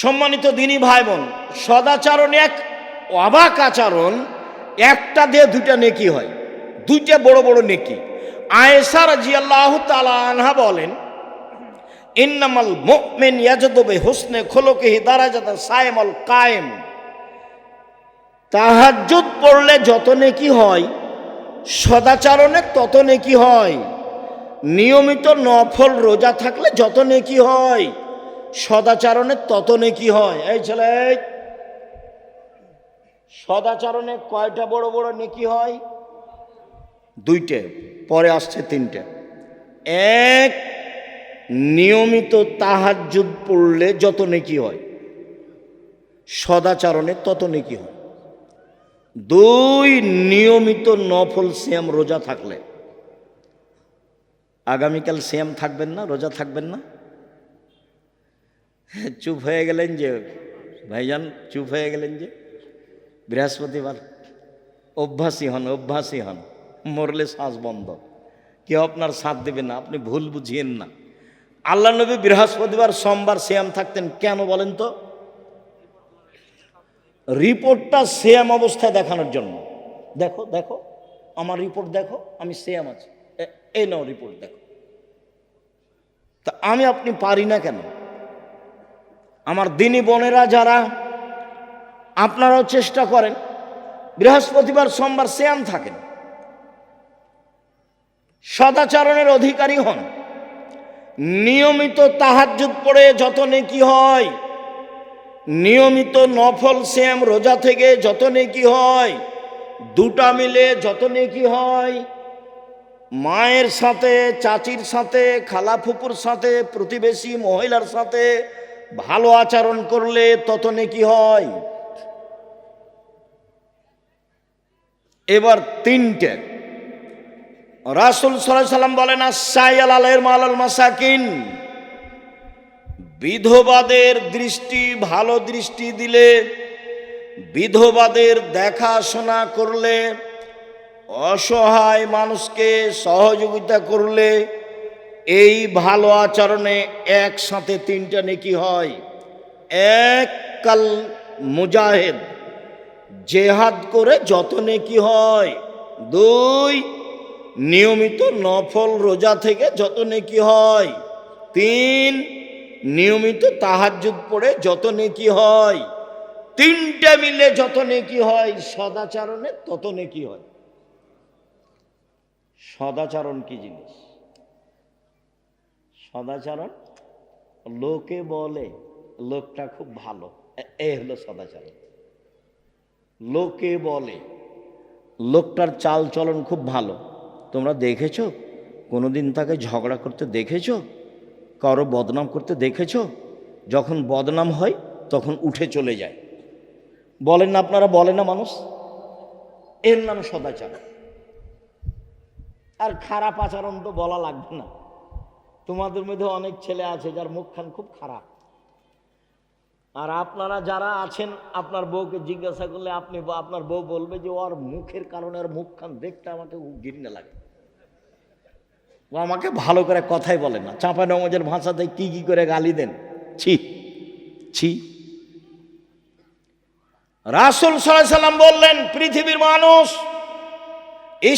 সম্মানিত দিনী ভাই বোন সদাচরণ এক, অবাক আচরণ, একটা দিয়ে দুইটা নেকি হয়। দুইটা বড় বড় নেকি। আয়েসা রাজিয়াল্লাহু তাআলা আনহা বলেন, ইন্নামাল মুমিন ইয়াজদুবে হুসনে খোলকিহি দারাজাতা সায়েমাল কায়েম। তাহাজ্জুদ পড়লে যত নেকি হয়, সদাচরণে তত নেকি হয়। নিয়মিত নফল রোজা থাকলে যত নেকি হয়। সদাচরণে তত নেকি হয়। এই ছেলে। সদাচরণে কয়টা বড় বড় নেকি হয়? দুইটে, পরে আসছে তিনটে। এক, নিয়মিত তাহাজ্জুদ পড়লে যত নেকি হয়, সদাচরণে তত নেকি হয়। দুই, নিয়মিত নফল শ্যাম রোজা থাকলে। আগামীকাল শ্যাম থাকবেন না, রোজা থাকবেন না? চুপ হয়ে গেলেন যে, ভাইজান চুপ হয়ে গেলেন যে, বৃহস্পতিবার অভ্যাসী হন অভ্যাসী হন, মরলে শ্বাস বন্ধ। কেউ আপনার সাথ দেবে না, আপনি ভুল বুঝিয়েন না। আল্লাহ নবী বৃহস্পতিবার, সোমবার শ্যাম থাকতেন, কেন বলেন তো? রিপোর্টটা সেম অবস্থায় দেখানোর জন্য। দেখো দেখো, আমার রিপোর্ট দেখো, আমি সেম আছি। এই নাও রিপোর্ট দেখো। তা আমি আপনি পারি না কেন? আমার দিনী বোনেরা যারা, আপনারাও চেষ্টা করেন, বৃহস্পতিবার সোমবার শ্যাম থাকেন। সদাচরণের অধিকারী হন। নিয়মিত তাহাজ্জুদ পড়ে যত নেকি হয়, নিয়মিত নফল শ্যাম রোজা থেকে যত নেকি হয়, দুটা মিলে যত নেকি হয়, মায়ের সাথে, চাচির সাথে খালা ফুপুর সাথে, প্রতিবেশী মহিলার সাথে ভালো আচরণ করলে তত নেকি হয়। এবার তিনটে। রাসুল সাল্লাম বলেন মাসাকিন। বিধবাদের দৃষ্টি, ভালো দৃষ্টি দিলে বিধবাদের দেখাশোনা করলে, অসহায় মানুষকে সহযোগিতা করলে এই ভালো আচরণে একসাথে তিনটা নেকি হয়। এক কাল মুজাহেদ জেহাদ করে যত নেকি হয়, দুই নিয়মিত নফল রোজা থেকে যত নেকি হয়, তিন নিয়মিত তাহাজ্জুদ পড়ে যত নেকি হয়, তিনটে মিলে যত নেকি হয়, সদাচারণে তত নেকি হয়। সদাচারণ কি জিনিস? সদাচরণ? লোকে বলে লোকটা খুব ভালো। এ- হলো সদাচরণ। লোকে বলে লোকটার চাল চলন খুব ভালো। তোমরা দেখেছ? কোনোদিন তাকে ঝগড়া করতে দেখেছ? কারও বদনাম করতে দেখেছ? যখন বদনাম হয়, তখন উঠে চলে যায়। বলেন না আপনারা, বলে না মানুষ? এর নাম সদাচরণ। আর খারাপ আচরণ তো বলা লাগবে না। তোমাদের মধ্যে অনেক ছেলে আছে যার মুখখান খুব খারাপ। আর আপনারা যারা আছেন, আপনার বউকে জিজ্ঞাসা করলে আপনি আপনার বউ বলবে যে, ওর মুখের কারণে ওর মুখখান দেখতে আমাকে ঘৃণা লাগে। ও আমাকে ভালো করে কথাই বলে না। চাঁপা নমজের ভাষাতে কি কি করে গালি দেন? ছি ছি। রাসুল সাল্লাম বললেন, পৃথিবীর মানুষ,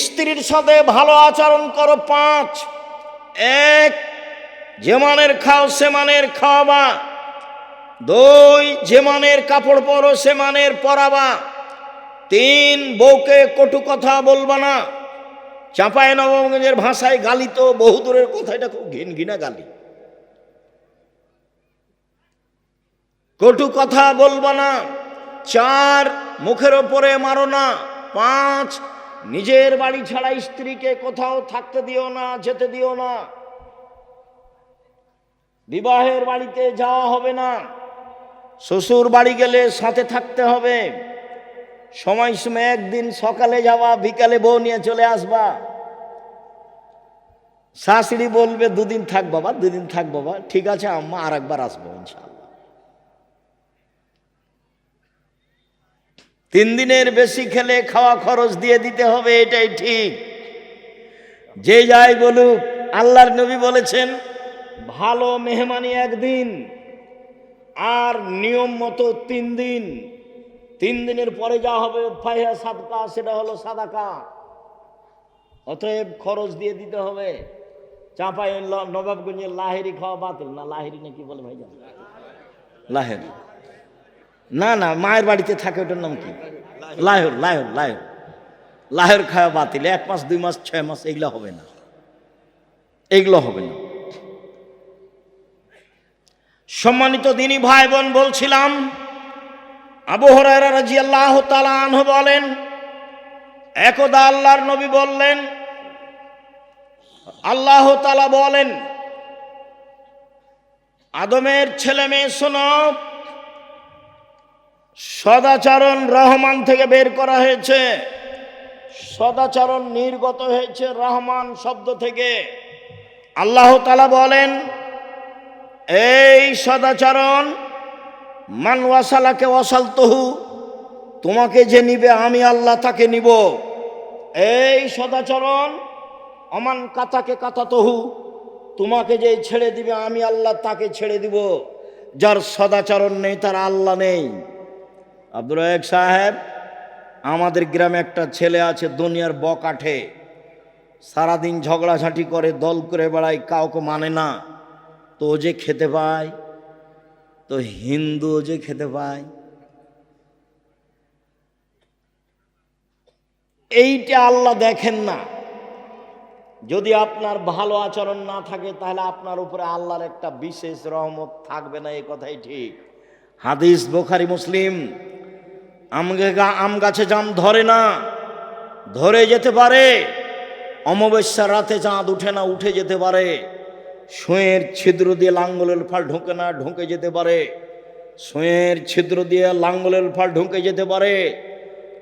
স্ত্রীর সাথে ভালো আচরণ করো পাঁচ, এক যে মানের খাও সে মানের খাওয়াবা। দুই যে মানের কাপড় পরো সে মানের পরাবা। তিন বউকে কটু কথা বলবা না। চাঁপায় নবগঞ্জের ভাষায় গালি তো বহু দূরের কথা, এটা খুব ঘিন ঘিনা গালি। কটু কথা বলবা না, চার মুখের ওপরে মারো না, পাঁচ নিজের বাড়ি ছাড়া স্ত্রীকে কোথাও থাকতে দিও না, যেতে দিও না। বিবাহের বাড়িতে যাওয়া হবে না। শ্বশুর বাড়ি গেলে সাথে থাকতে হবে। সময় সময় একদিন সকালে যাওয়া, বিকালে বউ নিয়ে চলে আসবা। শাশুড়ি বলবে, দুদিন থাক বাবা, দুদিন থাক বাবা, ঠিক আছে, আম্মা আর একবার আসব ইনশাআল্লাহ। তিন দিনের বেশি খেলে খাওয়া খরচ দিয়ে দিতে হবে, এটাই ঠিক। যে যাই বলুক, আল্লাহর নবী বলেছেন ভালো মেহমানি একদিন আর নিয়ম মতো তিন দিন। তিন দিনের পরে যা হবে ফাইহা সাদকা, সেটা হলো সাদাকা। অতএব খরচ দিয়ে দিতে হবে। চাঁপাই নবাবগঞ্জের লাহেরি খাওয়া বাতিল। না, লাহেরি নাকি বলে ভাই লাহের। না না, মায়ের বাড়িতে থাকে, ওটার নাম কি? লাহের লাহের লাহের। লাহের খাওয়া বাতিল। এক মাস, দুই মাস, ছয় মাস এগুলো হবে না। এগুলো হবে না। সম্মানিত দিনী ভাই বোন বলছিলাম, আবু হরাইরা রাদিয়াল্লাহু তাআলা আনহু বলেন, একদা আল্লাহর নবী বললেন, আল্লাহ তাআলা বলেন, আদমের ছেলে মেয়ে শোনো, সদাচরণ রহমান থেকে বের করা হয়েছে, সদাচরণ নির্গত হয়েছে রহমান শব্দ থেকে। আল্লাহ তালা বলেন এই সদাচরণ, মান ওয়াসালাকে ওয়াসাল তহু তোমাকে যে নিবে আমি আল্লাহ তাকে নিব। এই সদাচরণ, অমান কাতাকে কাতা তহু তোমাকে যে ছেড়ে দিবে আমি আল্লাহ তাকে ছেড়ে দিব, যার সদাচরণ নেই, তার আল্লাহ নেই। আব্দুল রায়েক সাহেব, আমাদের গ্রামে একটা ছেলে আছে, দুনিয়ার বকাঠে। সারাদিন ঝগড়াঝাঁটি করে, দল করে বেড়ায়, কাউকে মানে না। তো যে খেতে পায়, তো হিন্দু যে খেতে পায়। এইটা আল্লাহ দেখেন না। যদি আপনার ভালো আচরণ না থাকে, তাহলে আপনার উপরে আল্লাহর একটা বিশেষ রহমত থাকবে না এই কথাই ঠিক। হাদিস বোখারি, মুসলিম আম গাছে জাম ধরে না, ধরে যেতে পারে, অমাবস্যার রাতে চাঁদ উঠে না, উঠে যেতে পারে। সুঁয়ের ছিদ্র দিয়ে লাঙ্গলের ফাল ঢুকে না ঢুকে যেতে পারে। সুঁয়ের ছিদ্র দিয়ে লাঙ্গলের ফাল ঢুকে যেতে পারে।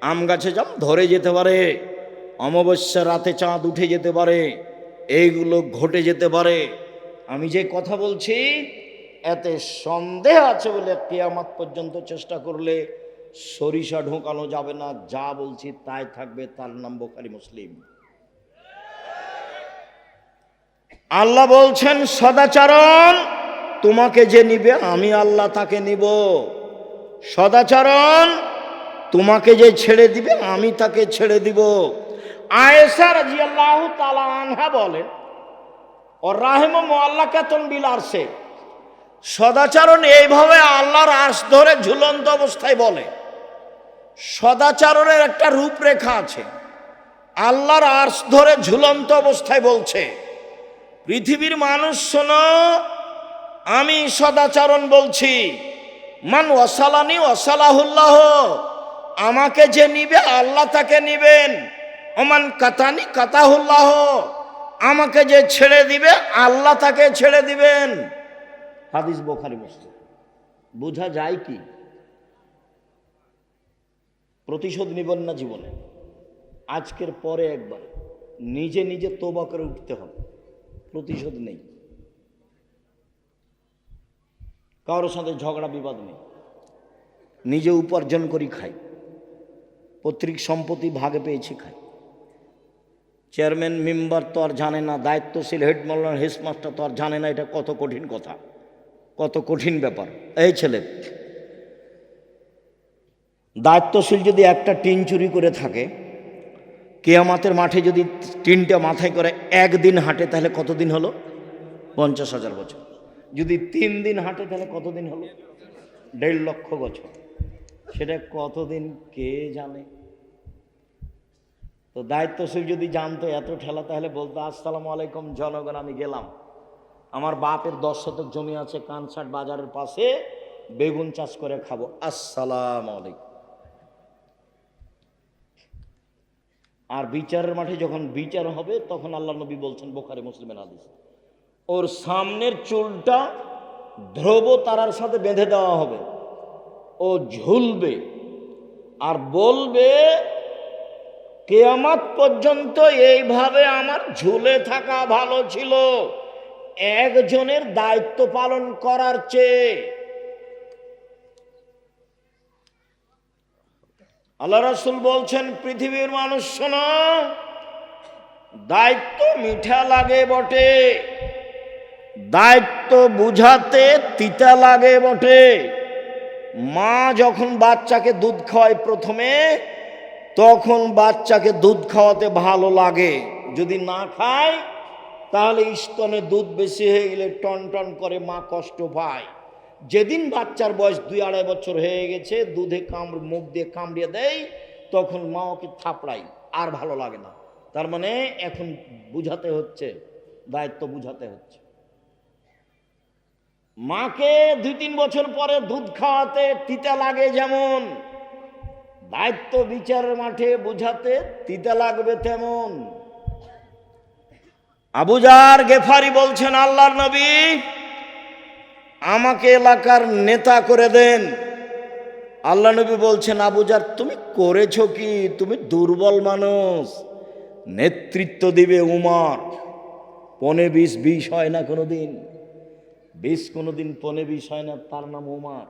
আম গাছে জাম ধরে যেতে পারে। অমাবস্যা রাতে চাঁদ উঠে যেতে পারে। এইগুলো ঘটে যেতে পারে। আমি যে কথা বলছি, এতে সন্দেহ আছে বলে কেয়ামাত পর্যন্ত চেষ্টা করলে সরিষা ঢোকানো যাবে না। যা বলছি তাই থাকবে, তার নাম বোখারি মুসলিম। আল্লাহ বলছেন, সদাচরণ তোমাকে যে নিবে, আমি আল্লাহ তাকে নিব। সদাচরণ তোমাকে যে ছেড়ে দিবে, আমি তাকে ছেড়ে দিব। আয়েশা রাদিয়াল্লাহু তাআলা আনহা বলেন ও রাহিম মোয়াল্লা কেতন বিল আরশে। সদাচরণ এইভাবে আল্লাহর আর্শ ধরে ঝুলন্ত অবস্থায় বলে। সদাচরণের একটা রূপরেখা আছে। আল্লাহর আর্শ ধরে ঝুলন্ত অবস্থায় বলছে পৃথিবীর মানুষ, শোনো, আমি সদাচরণ বলছি, মান ওয়াসালানি ওয়াসালাহুল্লাহ, আমাকে যে নিবে, আল্লাহ তাকে নিবেন। ওমান কাতানি কাতাহুল্লাহ, আমাকে যে ছেড়ে দিবে, আল্লাহ তাকে ছেড়ে দিবেন। হাদিস বোখারি, মুসলিম। বোঝা যায় কি? প্রতিশোধ নিবেন না জীবনে। আজকের পরে একবার, নিজে নিজে তোবা করে উঠতে হবে। প্রতিশোধ নেই। কারোর সাথে ঝগড়া, বিবাদ নেই। নিজে উপার্জন করি খাই। পৈতৃক সম্পত্তি ভাগে পেয়েছি খাই। চেয়ারম্যান, মেম্বার তো আর জানে না, দায়িত্বশীল হেড মলার হেডমাস্টার তো আর জানে না এটা কত কঠিন কথা, কত কঠিন ব্যাপার। এই ছেলে, দায়িত্বশীল যদি একটা টিন চুরি করে থাকে কেয়ামাতের মাঠে যদি টিনটা মাথায় করে একদিন হাঁটে, তাহলে কতদিন হলো? পঞ্চাশ হাজার বছর। যদি তিন দিন হাঁটে, তাহলে কতদিন হলো? দেড় লক্ষ বছর। সেটা কতদিন, কে জানে? তো দায়িত্বশীল যদি জানতো এত ঠেলা, তাহলে বলতো, আসসালামু আলাইকুম জনগণ, আমি গেলাম। আমার বাপের দশ শতক জমি আছে কানসাট বাজারের পাশে, বেগুন চাষ করে খাব। আসসালাম আলাইকুম। আর বিচারের মাঠে যখন বিচার হবে, তখন আল্লাহ নবী বলছেন, বোখারে মুসলিমের হাদিস, ওর সামনের চুলটা ধ্রুব তারার সাথে বেঁধে দেওয়া হবে। ও ঝুলবে আর বলবে, কেয়ামাত পর্যন্ত এইভাবে আমার ঝুলে থাকা ভালো ছিল। একজনের দায়িত্ব পালন করার চেয়ে আল্লাহ রাসুল বলছেন, পৃথিবীর মানুষ শোনো, দায়িত্ব মিঠা লাগে বটে, দায়িত্ব বুঝাতে তিতা লাগে বটে। মা যখন বাচ্চাকে দুধ খাওয়ায় প্রথমে, তখন বাচ্চাকে দুধ খাওয়াতে ভালো লাগে। যদি না খায়, তাহলে স্তনে দুধ বেশি হয়ে গেলে টন টন করে মা কষ্ট পায়। যেদিন বাচ্চার বয়স দুই আড়াই বছর হয়ে গেছে, দুধে কামড়, মুখ দিয়ে কামড়িয়ে দেয়, তখন মা ওকে থাপড়াই আর ভালো লাগে না। তার মানে এখন বুঝাতে হচ্ছে, দায়িত্ব বুঝাতে হচ্ছে। মাকে দুই তিন বছর পরে দুধ খাওয়াতে তিতা লাগে যেমন, দায়িত্ব বিচারের মাঠে বুঝাতে তিতা লাগবে তেমন। আবুজার গেফারি বলছেন, আল্লাহর নবী আমাকে এলাকার নেতা করে দেন। আল্লাহ নবী বলছেন আবুজার তুমি করেছ কি? তুমি দুর্বল মানুষ। নেতৃত্ব দিবে উমার। পনে বিষ বিষ হয় না কোনোদিন। বিষ কোনোদিন পনে বিষ হয় না, তার নাম উমার।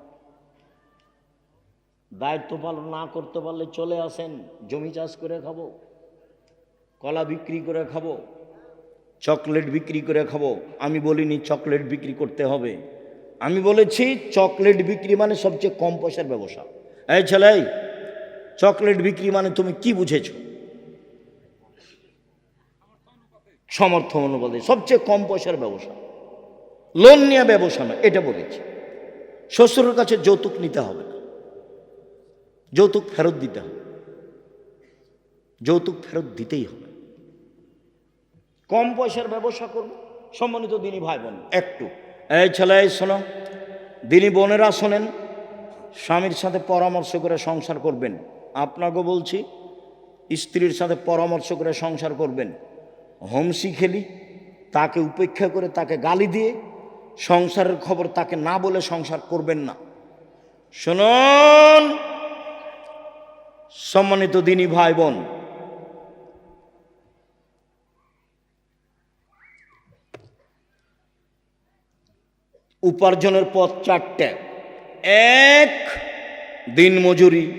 দায়িত্ব পালন না করতে পারলে চলে আসেন, জমি চাষ করে খাব, কলা বিক্রি করে খাব, চকলেট বিক্রি করে খাব। আমি বলিনি চকলেট বিক্রি করতে হবে। আমি বলেছি চকলেট বিক্রি মানে সবচেয়ে কম পয়সার ব্যবসা। এই ছেলে চকলেট বিক্রি মানে তুমি কি বুঝেছ? সমর্থ অনুপাতে সবচেয়ে কম পয়সার ব্যবসা। লোন নেওয়া ব্যবসা নয়, এটা বলেছি। শ্বশুরের কাছে যৌতুক নিতে হবে না। যৌতুক ফেরত দিতে হবে। যৌতুক ফেরত দিতেই হবে। কম পয়সার ব্যবসা করব, সম্মানিত দিনী ভাই বোন একটু। এই ছেলে শোনো, দিনী বোনেরা শোনেন, স্বামীর সাথে পরামর্শ করে সংসার করবেন। আপনাকে বলছি, স্ত্রীর সাথে পরামর্শ করে সংসার করবেন। হোমসি খেলি, তাকে উপেক্ষা করে তাকে গালি দিয়ে সংসারের খবর তাকে না বলে সংসার করবেন না। শুনুন, সম্মানিত দিনী ভাই বোন উপার্জনের পথ চারটে। এক, দিন মজুরি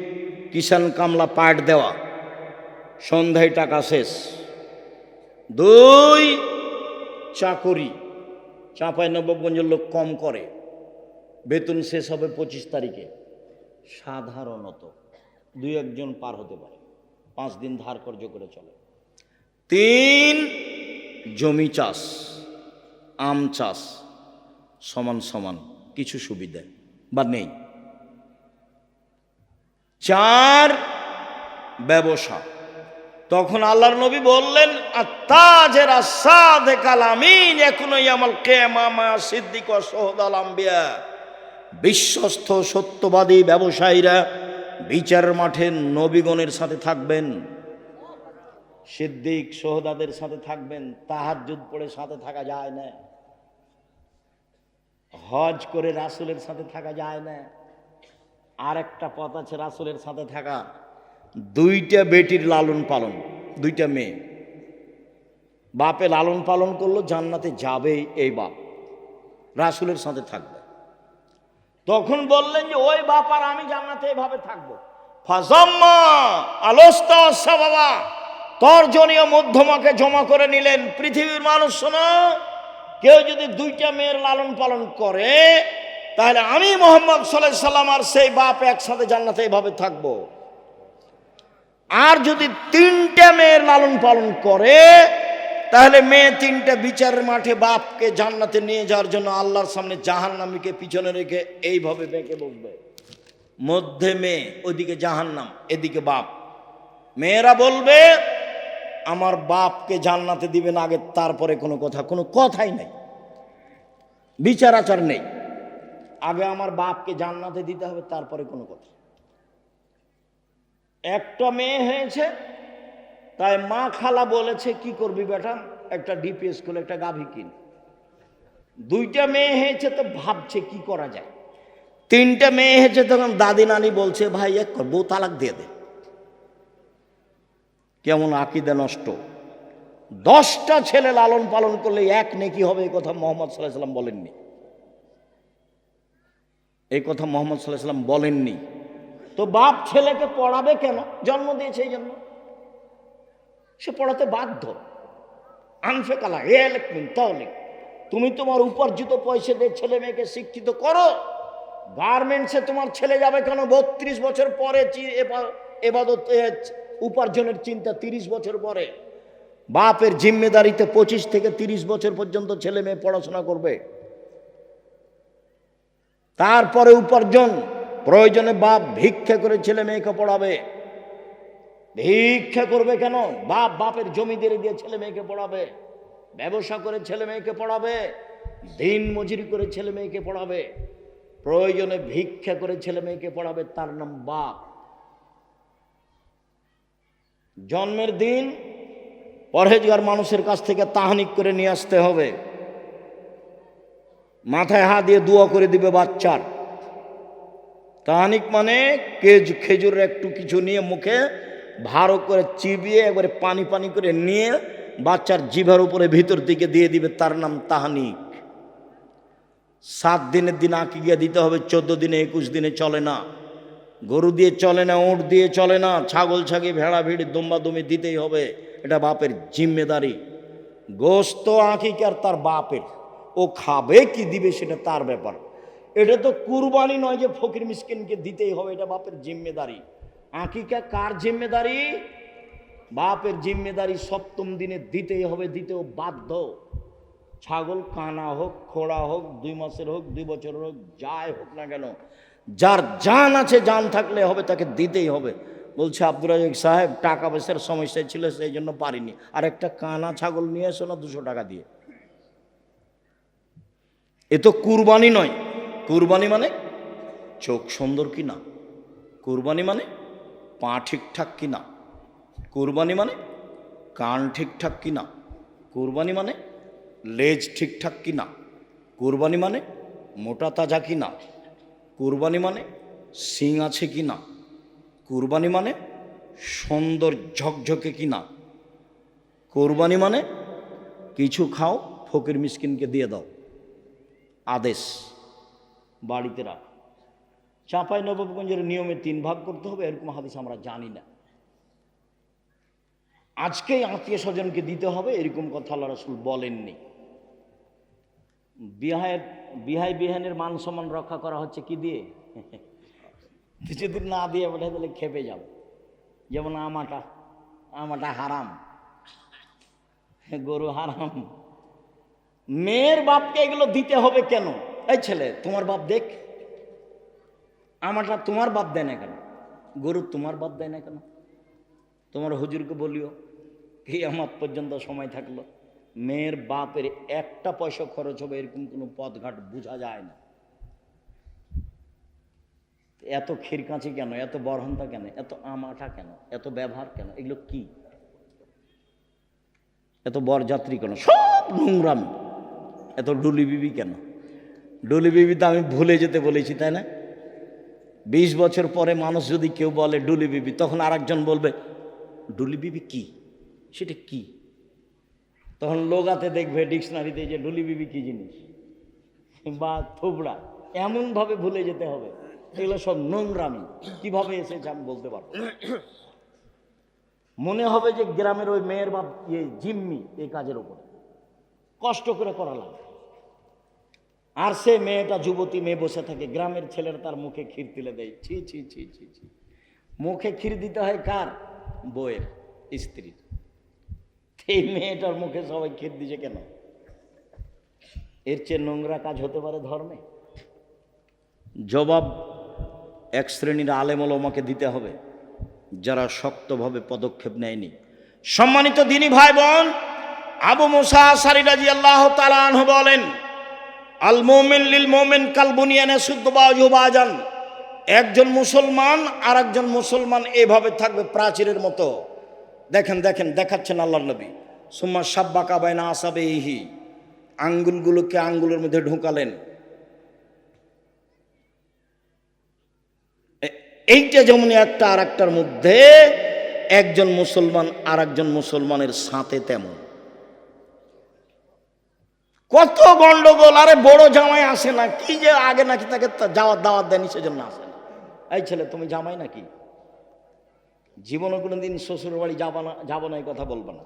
কিষান কামলা পাট দেওয়া। সন্ধ্যায় টাকা শেষ। দুই, চাকরি। চাঁপাই নবাবগঞ্জের লোক কম করে। বেতন শেষ হবে পঁচিশ তারিখে। সাধারণত দুই একজন পার হতে পারে। পাঁচ দিন ধার কর্য করে চলে। তিন, জমি চাষ, আম চাষ। সমান সমান, কিছু সুবিধা বা নেই। চার, ব্যবসা। তখন আল্লাহর নবী বললেন, আত্তাজের আসাদে কালামিন এখনও আমল কেমামা সিদ্দিক ও সোহদাল আম্বিয়া। বিশ্বস্ত সত্যবাদী ব্যবসায়ীরা বিচার মাঠে নবীগণের সাথে থাকবেন, সিদ্দিক সোহদাদের সাথে থাকবেন তাহার যুদ্ধ পড়ে সাথে থাকা যায় না। হজ করে রাসুলের সাথে থাকা যায় না। আর একটা পথ আছে রাসুলের সাথে থাকা। দুইটা বেটির লালন পালন, দুইটা মেয়ে। বাপে লালন পালন করল, জান্নাতে যাবেই এই বাপ। রাসুলের সাথে থাকবে। তখন বললেন যে, ওই বাপ আর আমি জান্নাতে এভাবে থাকব। আলোস্তা বাবা তর্জনীয় মধ্যমাকে জমা করে নিলেন। পৃথিবীর মানুষ শোনো কেউ যদি দুইটা মেয়ের লালন পালন করে, তাহলে আমি মোহাম্মদ সাল্লাহ সাল্লাম আর সেই বাপ একসাথে জান্নাতে এভাবে থাকব। আর যদি তিনটা মেয়ের লালন পালন করে, তাহলে মেয়ে তিনটা বিচারের মাঠে বাপকে জান্নাতে নিয়ে যাওয়ার জন্য আল্লাহর সামনে জাহান্নামীকে পিছনে রেখে এইভাবে বেঁকে বসবে। মধ্যে মেয়ে, ওইদিকে জাহান্নাম, এদিকে বাপ। মেয়েরা বলবে আমার বাপকে জান্নাতে দিবেন আগে তারপরে কোনো কথা, কোনো কথাই নেই। বিচার আচার নেই। আগে আমার বাপকে জান্নাতে দিতে হবে, তারপরে কোনো কথা। একটা মেয়ে হয়েছে, তাই মা খালা বলেছে, কি করবি বেটা? একটা ডিপিএস করে একটা গাভী কিন। দুইটা মেয়ে হয়েছে, তো ভাবছে কি করা যায়। তিনটা মেয়ে হয়েছে, তখন দাদি নানি বলছে, ভাই, এক কর, বউ তালাক দিয়ে দে। কেমন আকিদে নষ্ট। দশটা ছেলে লালন পালন করলে এক নেকি হবে এই কথা মোহাম্মদ সাল্লাহ সাল্লাম বলেননি। এই কথা মোহাম্মদ সাল্লাহ সাল্লাম বলেননি। তো বাপ ছেলেকে পড়াবে কেন? জন্ম দিয়েছে এই জন্য। সে পড়াতে বাধ্য। আনফে কালা এ লেখবেন তাও লেখ তুমি তোমার উপার্জিত পয়সা দিয়ে ছেলে মেয়েকে শিক্ষিত করো। গার্মেন্টসে তোমার ছেলে যাবে কেন? বত্রিশ বছর পরে এবাদত উপার্জনের চিন্তা তিরিশ বছর পরে। বাপের জিম্মেদারিতে পঁচিশ থেকে তিরিশ বছর পর্যন্ত ছেলে মেয়ে পড়াশোনা করবে। তারপরে উপার্জন, প্রয়োজনে বাপ ভিক্ষা করে ছেলে মেয়েকে পড়াবে। ভিক্ষা করবে কেন? বাপ বাপের জমি দিয়ে দিয়ে ছেলে মেয়েকে পড়াবে। ব্যবসা করে ছেলে মেয়েকে পড়াবে। দিন মজুরি করে ছেলে মেয়েকে পড়াবে। প্রয়োজনে ভিক্ষা করে ছেলে মেয়েকে পড়াবে। তার নাম বাপ। জন্মের দিন পরহেজগার মানুষের কাছ থেকে তাহানিক করে নিয়ে আসতে হবে। মাথায় হাত দিয়ে দোয়া করে দিবে বাচ্চার। তাহানিক মানে কেজ খেজুরের একটু কিছু নিয়ে মুখে ভালো করে চিবিয়ে একবারে পানি পানি করে নিয়ে বাচ্চার জিভার উপরে ভিতর দিকে দিয়ে দিবে, তার নাম তাহানিক। সাত দিনের দিন আঁকি গিয়ে দিতে হবে, চোদ্দ দিনে একুশ দিনে চলে না। গরু দিয়ে চলে না ওঁট দিয়ে চলে না, ছাগল ছাগি ভেড়া ভিড়ি দম্বা দিতেই হবে। এটা বাপের জিম্মেদারি। গোস্ত আঁকিকার তার বাপের? ও খাবে কি দিবে সেটা তার ব্যাপার। এটা তো কুরবানি নয় যে ফকির মিসকিনকে দিতেই হবে, এটা বাপের জিম্মেদারি। আঁকিকা কার জিম্মেদারি? বাপের জিম্মেদারি সপ্তম দিনে দিতেই হবে, দিতেও বাধ্য। ছাগল কানা হোক, খোড়া হোক, দুই মাসের হোক, দুই বছরের হোক, যাই হোক না কেন যার জান আছে, জান থাকলে হবে, তাকে দিতেই হবে। বলছে আব্দুর রাজাক, সাহেব, টাকা পয়সার সমস্যা ছিল, সেই জন্য পারিনি। আর একটা কানা ছাগল নিয়ে এসো না দুশো টাকা দিয়ে। এ তো কুরবানি নয়। কুরবানি মানে চোখ সুন্দর কি না? কুরবানি মানে পা ঠিকঠাক কি না? কুরবানি মানে কান ঠিকঠাক কি না? কুরবানি মানে লেজ ঠিকঠাক কি না? কুরবানি মানে মোটা তাজা কি না? কুরবানি মানে শিং আছে কি না? কুরবানি মানে সুন্দর ঝকঝকে কি না? কোরবানি মানে কিছু খাও, ফকির মিসকিনকে দিয়ে দাও। আদেশ, বাড়িতে রাখ। চাঁপাই নবাবগঞ্জের নিয়মে তিন ভাগ করতে হবে, এরকম হাদিস আমরা জানি না। আজকেই আত্মীয় স্বজনকে দিতে হবে, এরকম কথা আল্লাহ রসুল বলেননি। বিহায়ের বিহাই বিহানের মান সম্মান রক্ষা করা হচ্ছে কি দিয়ে? কিছুদিন না দিয়ে বলে, তাহলে খেপে যাব। যেমন আমাটা আমাটা হারাম। গরু হারাম। মেয়ের বাপকে এগুলো দিতে হবে কেন? এই ছেলে, তোমার বাপ দেখ। আমারটা তোমার বাপ দেয় না কেন? গরু তোমার বাপ দেয় না কেন? তোমার হুজুরকে বলিও কি আমার পর্যন্ত সময় থাকল। মেয়ের বাপের একটা পয়সা খরচ হবে, এরকম কোনো পথঘাট বোঝা যায় না। এত খিরকাঁচি কেন? এত বরহন্তা কেন? এত আমাটা কেন? এত ব্যবহার কেন? এগুলো কি? এত বরযাত্রী কেন? সব নোংরামি। এত ডুলি বিবি কেন? ডুলি বিবি তো আমি ভুলে যেতে বলেছি, তাই না? বিশ বছর পরে মানুষ যদি কেউ বলে ডুলি বিবি, তখন আরেকজন বলবে, ডুলি বিবি কি? সেটা কি? তখন লোগাতে দেখবে ডিকশনারিতে যে ডুলি বিবি কি জিনিস? বা থুবড়া। এমনভাবে ভুলে যেতে হবে। এগুলো সব নোংরামি। কীভাবে এসেছে আমি বলতে পারব মনে হবে যে গ্রামের ওই মেয়ের বা ইয়ে জিম্মি এই কাজের উপরে। কষ্ট করে করা লাগে। আর সে মেয়েটা যুবতী মেয়ে বসে থাকে। গ্রামের ছেলেরা তার মুখে ক্ষীর তুলে দেয়। ছি ছি ছি ছি ছি। মুখে ক্ষীর দিতে হয় কার? বইয়ের স্ত্রীর। এই মেয়েটার মুখে সবাই ক্ষীর দিছে কেন? এর চেয়ে নোংরা কাজ হতে পারে ধর্মে? জবাব এক শ্রেণির আলেমল আমাকে দিতে হবে, যারা শক্তভাবে পদক্ষেপ নেয়নি। সম্মানিত দিনী ভাই বোন আবু মুসা সারিরাজি আল্লাহ তালাহ বলেন, আল মোমেন লিল মোমেন কাল বুনিয়ানে শুদ্ধ বাজান। একজন মুসলমান আর একজন মুসলমান এভাবে থাকবে প্রাচীরের মতো। দেখেন দেখেন, দেখাচ্ছেন আল্লাহ নবী। সুম্মা সাব্বা কাবায় না আসাবে ইহি আঙ্গুলগুলোকে আঙ্গুলের মধ্যে ঢুকালেন। এইটা যেমন একটা আর একটার মধ্যে একজন মুসলমান আর একজন মুসলমানের সাথে তেমন। কত গন্ডগোল, আরে বড় জামাই আসে না, কি যে আগে নাকি তাকে যাওয়ার দাওয়াত দেয়নি, সেজন্য আসে না। এই ছেলে, তুমি জামাই নাকি? জীবনে কোনো দিন শ্বশুর বাড়ি যাবা না, যাব না, এই কথা বলব না।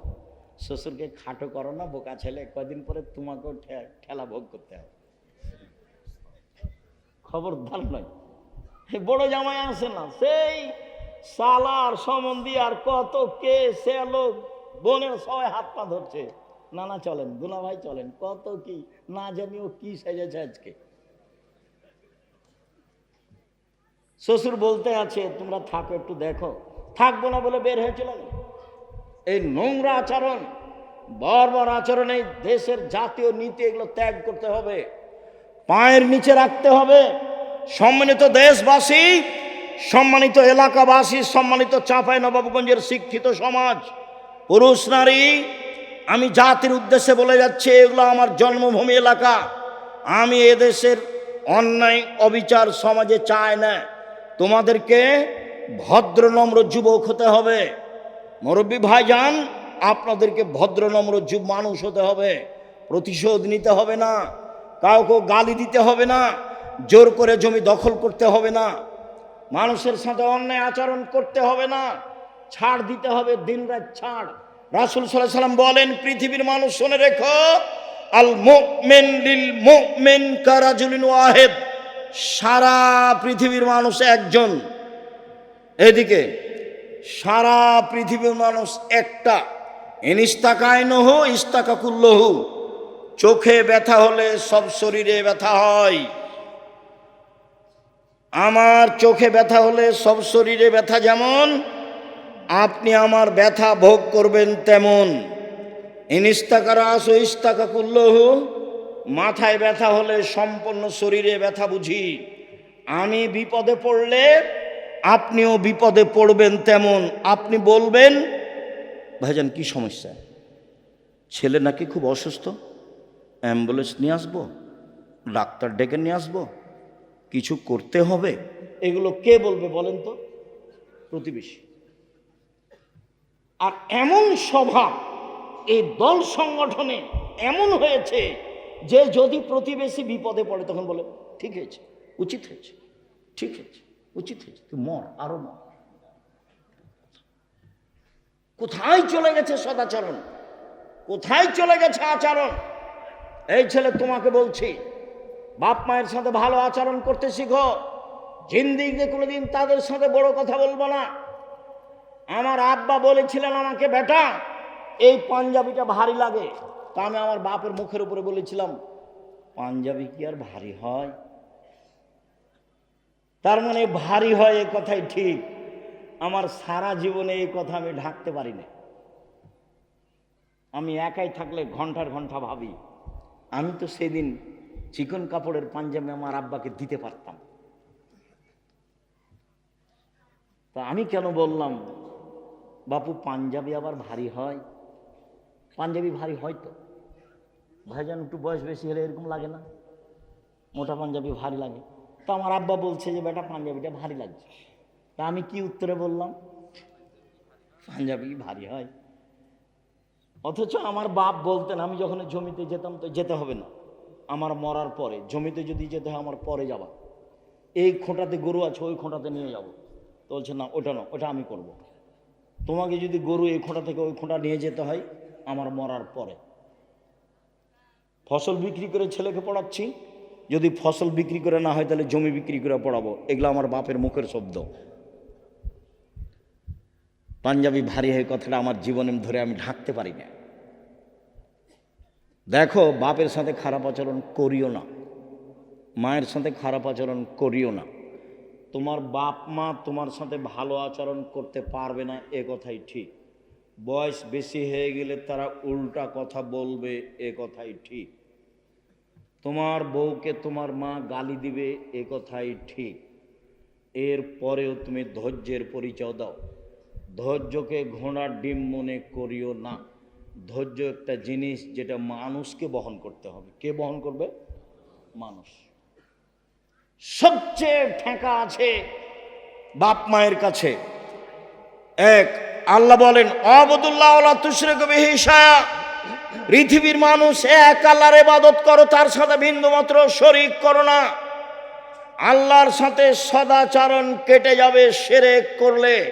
শ্বশুরকে খাটো করো না, বোকা ছেলে, কদিন পরে তোমাকেও ঠেলা ভোগ করতে হবে। খবরদার নয়। বড় জামাই আসে না, সেই সালার সম্বন্ধী আর কত কে সে লোক বোনের সবাই হাত পা ধরছে। না না চলেন দুলা ভাই চলেন, কত কি, না জানি ও কি সেজেছে আজকে। শ্বশুর বলতে আছে, তোমরা থাকো, একটু দেখো। থাকব না বলে বের হয়ে চলে গেল। এই নোংরা আচরণ, বর্বর আচরণ এই দেশের জাতীয় নীতি এগুলো ত্যাগ করতে হবে। পায়ের নিচে রাখতে হবে। সম্মানিত দেশবাসী, সম্মানিত এলাকাবাসী, সম্মানিত চাঁপাই নবাবগঞ্জের শিক্ষিত সমাজ, পুরুষ, নারী, আমি জাতির উদ্দেশ্যে বলে যাচ্ছি, এগুলো আমার জন্মভূমি এলাকা। আমি এদেশের অন্যায়, অবিচার সমাজে চাই না। তোমাদেরকে ভদ্রনম্র যুবক হতে হবে। মুরব্বী ভাইজান, আপনাদেরকে ভদ্রনম্র যুব মানুষ হতে হবে। প্রতিশোধ নিতে হবে না। কাউকে গালি দিতে হবে না। জোর করে জমি দখল করতে হবে না। মানুষের সাথে অন্যায় আচরণ করতে হবে না। ছাড় দিতে হবে দিনরাত ছাড়। রাসুল সাল্লাহ সাল্লাম বলেন, পৃথিবীর মানুষ শুনে রেখো, আল মুমিন লিল মুমিন কারাজুলিন ওয়াহেদ। সারা পৃথিবীর মানুষ একজন। এদিকে, সারা পৃথিবীর মানুষ একটা। ইনিস্তাকায়নহু ইস্তাকাকুল্লহু চোখে ব্যথা হলে সব শরীরে ব্যথা হয়। আমার চোখে ব্যথা হলে সব শরীরে ব্যথা যেমন, আপনি আমার ব্যথা ভোগ করবেন তেমন। ইনিস্তাকার আসো ইস্তাকা কুল্লহু মাথায় ব্যথা হলে সম্পূর্ণ শরীরে ব্যথা বুঝি। আমি বিপদে পড়লে আপনিও বিপদে পড়বেন তেমন। আপনি বলবেন, ভাইজান, কি সমস্যা? ছেলে নাকি খুব অসুস্থ? অ্যাম্বুলেন্স নিয়ে আসব? ডাক্তার ডেকে নিয়ে আসব? কিছু করতে হবে? এগুলো কে বলবে বলেন তো? প্রতিবেশী। আর এমন স্বভাব এই দল সংগঠনে এমন হয়েছে যে যদি প্রতিবেশী বিপদে পড়ে, তখন বলে, ঠিক হয়েছে, উচিত হয়েছে, ঠিক হয়েছে। উচিত হয়েছে তুই মর, আরও মর। কোথায় চলে গেছে সদাচরণ? কোথায় চলে গেছে আচরণ? এই ছেলে তোমাকে বলছি, বাপ মায়ের সাথে ভালো আচরণ করতে শিখো। জিন্দিগিতে কোনোদিন তাদের সাথে বড় কথা বলব না। আমার আব্বা বলেছিলেন আমাকে, বেটা, এই পাঞ্জাবিটা ভারী লাগে। তা আমি আমার বাপের মুখের উপরে বলেছিলাম, পাঞ্জাবি কি আর ভারী হয়? তার মানে ভারী হয় এ কথাই ঠিক। আমার সারা জীবনে এই কথা আমি ঢাকতে পারি না আমি একাই থাকলে ঘণ্টার ঘণ্টা ভাবি, আমি তো সেদিন চিকন কাপড়ের পাঞ্জাবি আমার আব্বাকে দিতে পারতাম। তা আমি কেন বললাম, বাপু, পাঞ্জাবি আবার ভারী হয়? পাঞ্জাবি ভারী হয় তো। ভাইজান, একটু বয়স বেশি হলে এরকম লাগে না? মোটা পাঞ্জাবি ভারী লাগে। তো আমার আব্বা বলছে যে, বেটা, পাঞ্জাবিটা ভারী লাগছে। তা আমি কি উত্তরে বললাম? পাঞ্জাবি ভারী হয়। অথচ আমার বাপ বলতেন, আমি যখন জমিতে যেতাম তো যেতে হবে না। আমার মরার পরে, জমিতে যদি যেতে হয়, আমার পরে যাবা। এই খোঁটাতে গরু আছে, ওই খোঁটাতে নিয়ে যাব। তো বলছে, না, ওটা না, ওটা আমি করব। তোমাকে যদি গরু এই খোঁটা থেকে ওই খোঁটা নিয়ে যেতে হয়, আমার মরার পরে। ফসল বিক্রি করে ছেলেকে পড়াচ্ছি। যদি ফসল বিক্রি করে না হয় তাহলে জমি বিক্রি করে পড়াবো। এগুলো আমার বাপের মুখের শব্দ। পাঞ্জাবি ভারী হয়ে কথাটা আমার জীবনে ধরে আমি ঢাকতে পারি না। দেখো, বাপের সাথে খারাপ আচরণ করিও না। মায়ের সাথে খারাপ আচরণ করিও না। তোমার বাপ মা তোমার সাথে ভালো আচরণ করতে পারবে না, এ কথাই ঠিক। বয়স বেশি হয়ে গেলে তারা উল্টা কথা বলবে, এ কথাই ঠিক। তোমার বউকে তোমার মা গালি দিবে, এ কথাই ঠিক। এর পরেও তুমি ধৈর্যের পরিচয় দাও। ধৈর্যকে ঘোড়ার ডিম মনে করিও না। ধৈর্য একটা জিনিস যেটা মানুষকে বহন করতে হবে। কে বহন করবে? মানুষ। সবচেয়ে ঠেকা আছে বাপ মায়ের কাছে। এক, আল্লাহ বলেন, অবদুল্লাহ তুসরে কবি হিসায়া পৃথিবীর মানুষ এক আল্লাহর ইবাদত করো, তার সাথে বিন্দু মাত্র শরিক করো না। আল্লাহর সাথে সদাচারণ কেটে যাবে সেরেক করলে।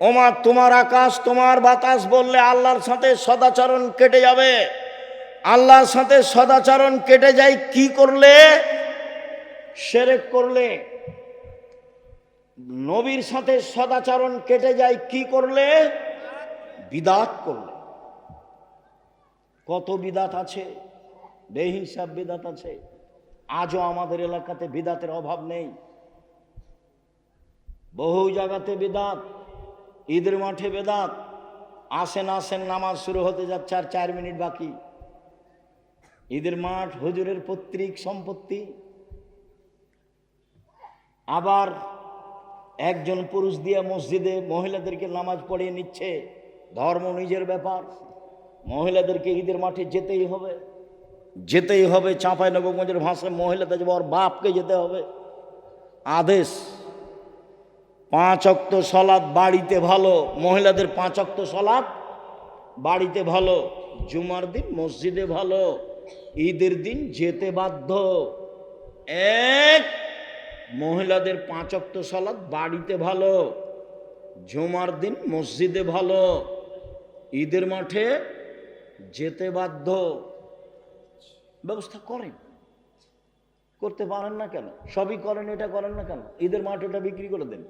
ওমা, তোমার আকাশ, তোমার বাতাস বললে আল্লাহর সাথে সদাচরণ কেটে যাবে। আল্লাহর সাথে সদাচরণ কেটে যায় কি করলে? সেরেক করলে। নবীর সাথে সদাচরণ কেটে যায় কি করলে? বিদাত করলে। কত বিদাত আছে? বেহিসাব বিদাত আছে। আজও আমাদের এলাকাতে বিদাতের অভাব নেই। বহু জায়গাতে বেদাত, ঈদের মাঠে বেদাত, আসেন আসেন, নামাজ শুরু হতে যাচ্ছে আর চার মিনিট বাকি। ঈদের মাঠ হুজুরের পৈতৃক সম্পত্তি। আবার একজন পুরুষ দিয়ে মসজিদে মহিলাদেরকে নামাজ পড়িয়ে নিচ্ছে। ধর্ম নিজের ব্যাপার। মহিলাদেরকে ঈদের মাঠে যেতেই হবে। যেতেই হবে চাঁপাই নবগঞ্জের ভাষায়, মহিলাদের যাব ওর বাপকে যেতে হবে। আদেশ, পাঁচ অক্ত সলাদ বাড়িতে ভালো, মহিলাদের পাঁচ অক্ত সলাদ বাড়িতে ভালো, জুমার দিন মসজিদে ভালো, ঈদের দিন যেতে বাধ্য। এক, মহিলাদের পাঁচ অক্ত সলাদ বাড়িতে ভালো, জুমার দিন মসজিদে ভালো, ঈদের মাঠে যেতে বাধ্য। ব্যবস্থা করেন। করতে পারেন না কেন? সবই করেন, এটা করেন না কেন? ঈদের মাঠ ওটা বিক্রি করে দেন।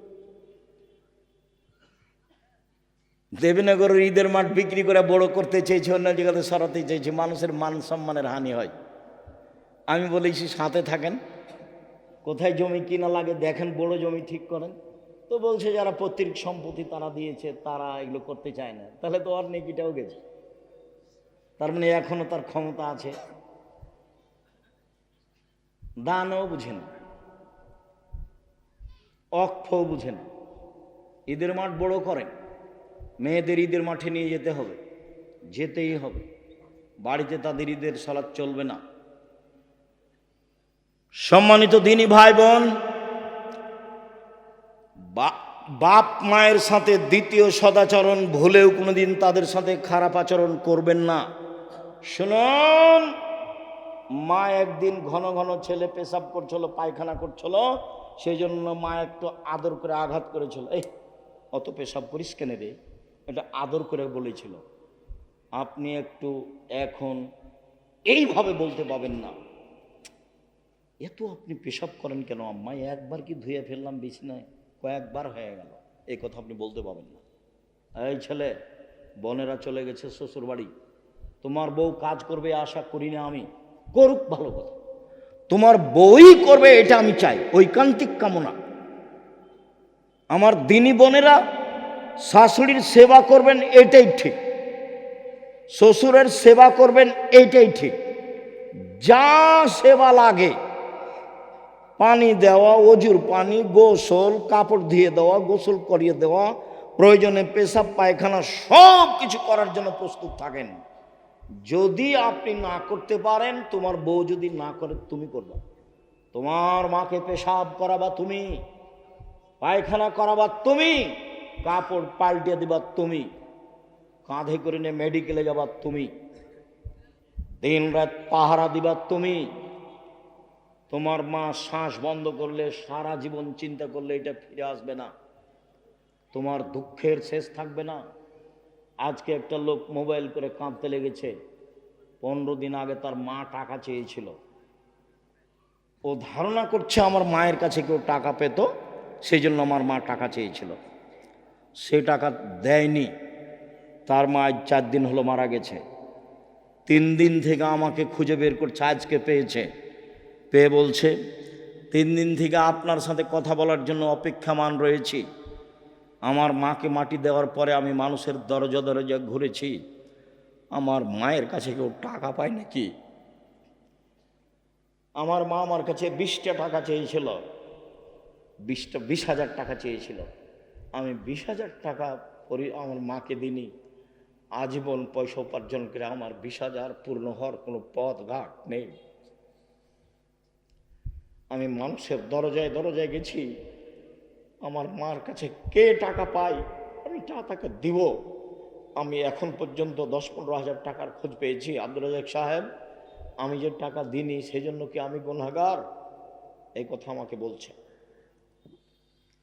দেবীনগরের ঈদের মাঠ বিক্রি করে বড় করতে চেয়েছে, অন্য জায়গাতে সরাতে চেয়েছে। মানুষের মান সম্মানের হানি হয়। আমি বলেছি, সাথে থাকেন। কোথায় জমি কিনা লাগে দেখেন, বড় জমি ঠিক করেন। তো বলছে, যারা পৈতৃক সম্পত্তি তারা দিয়েছে, তারা এগুলো করতে চায় না। তাহলে তো আর নেকিটাও গেছে। তার মানে এখনও তার ক্ষমতা আছে। দানও বুঝে না। অক্ষও বুঝে না। ঈদের মাঠ বড় করেন মেয়েদের ঈদের মাঠে নিয়ে যেতে হবে। যেতেই হবে। বাড়িতে তাদের ঈদের সালাদ চলবে না। সম্মানিত দিনী ভাই বোন বাপ মায়ের সাথে দ্বিতীয় সদাচরণ ভুলেও কোনোদিন তাদের সাথে খারাপ আচরণ করবেন না। শুনুন, মা একদিন ঘন ঘন ছেলে পেশাব করছিল, পায়খানা করছিল, সেই জন্য মা একটু আদর করে আঘাত করেছিল। এই, অত পেশাব করিস কেন রে? এটা আদর করে বলেছিল। আপনি একটু এখন এইভাবে বলতে পাবেন না। এত আপনি পেশাব করেন কেন আম্মা? একবার কি ধুয়ে ফেললাম বিছনায় কয়েকবার হয়ে গেল। এই কথা আপনি বলতে পাবেন না। এই ছেলে, বোনেরা চলে গেছে শ্বশুর বাড়ি তোমার বউ কাজ করবে, আশা করি না আমি। করুক ভালো কথা। তোমার বই করবে, এটা আমি চাই। ঐকান্তিক কামনা। আমার দিনী বোনেরা, শাশুড়ির সেবা করবেন, এটাই ঠিক। শ্বশুরের সেবা করবেন এইটাই ঠিক। যা সেবা লাগে, পানি দেওয়া, অজুর পানি, গোসল, কাপড় ধুয়ে দেওয়া, গোসল করিয়ে দেওয়া, প্রয়োজনে পেশাব, পায়খানা সব কিছু করার জন্য প্রস্তুত থাকেন। যদি আপনি না করতে পারেন, তোমার বউ যদি না করে, তুমি করবে। তোমার মাকে পেশাব করাবা তুমি, পায়খানা করাবা তুমি, কাপড় পাল্টে দিবা তুমি, কাঁধে করে নিয়ে মেডিকেলে যাবা তুমি দিন রাত পাহারা দিবা তুমি। তোমার মা শ্বাস বন্ধ করলে, সারা জীবন চিন্তা করলে এটা ফিরে আসবে না। তোমার দুঃখের শেষ থাকবে না। আজকে একটা লোক মোবাইল করে কাঁদতে লেগেছে। পনেরো দিন আগে তার মা টাকা চেয়েছিল। ও ধারণা করছে আমার মায়ের কাছে কেউ টাকা পেত, সেই জন্য আমার মা টাকা চেয়েছিল। সে টাকা দেয়নি। তার মা আজ চার দিন হলো মারা গেছে। তিন দিন থেকে আমাকে খুঁজে বের করছে, আজকে পেয়েছে। পেয়ে বলছে, তিন দিন থেকে আপনার সাথে কথা বলার জন্য অপেক্ষামান রয়েছি। আমার মাকে মাটি দেওয়ার পরে আমি মানুষের দরজা দরজা ঘুরেছি। আমার মায়ের কাছে কেউ টাকা পায় নাকি? আমার মা আমার কাছে বিশটা টাকা চেয়েছিল। বিশটা, বিশ হাজার টাকা চেয়েছিল। আমি বিশ হাজার টাকা পরি আমার মাকে দিনি আজীবন পয়সা উপার্জন করে আমার বিশ হাজার পূর্ণ হওয়ার কোনো পথ ঘাট নেই। আমি মানুষের দরজায় দরজায় গেছি। আমার মার কাছে কে টাকা পাই আমি টাকা দিব। আমি এখন পর্যন্ত দশ পনেরো হাজার টাকার খোঁজ পেয়েছি আব্দুল রাজাক সাহেব। আমি যে টাকা দিইনি সেই জন্য কি আমি গুনাগার এই কথা আমাকে বলছে।